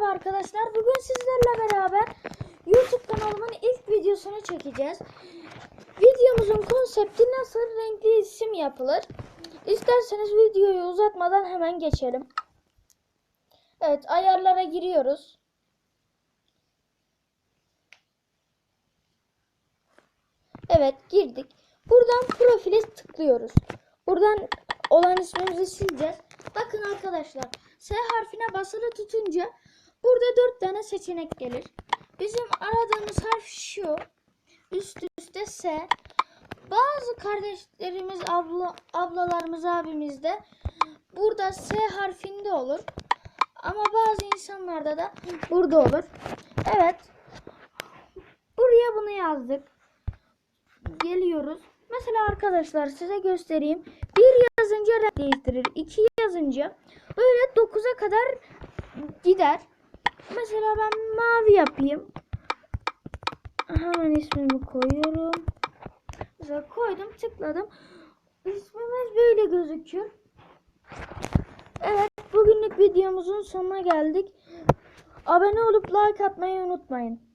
Merhaba arkadaşlar. Bugün sizlerle beraber YouTube kanalımın ilk videosunu çekeceğiz. Videomuzun konsepti nasıl renkli isim yapılır? İsterseniz videoyu uzatmadan hemen geçelim. Evet, ayarlara giriyoruz. Evet, girdik. Buradan profile tıklıyoruz. Buradan olan ismimizi sileceğiz. Bakın arkadaşlar, S harfine basılı tutunca burada dört tane seçenek gelir. Bizim aradığımız harf şu. Üst üste S. Bazı kardeşlerimiz, abla, ablalarımız, abimiz de burada S harfinde olur. Ama bazı insanlarda da burada olur. Evet. Buraya bunu yazdık. Geliyoruz. Mesela arkadaşlar size göstereyim. Bir yazınca renk değiştirir. iki yazınca böyle 9'a kadar gider. Mesela ben mavi yapayım. Hemen ismimi koyuyorum. Mesela koydum tıkladım. İsmimiz böyle gözüküyor. Evet bugünlük videomuzun sonuna geldik. Abone olup like atmayı unutmayın.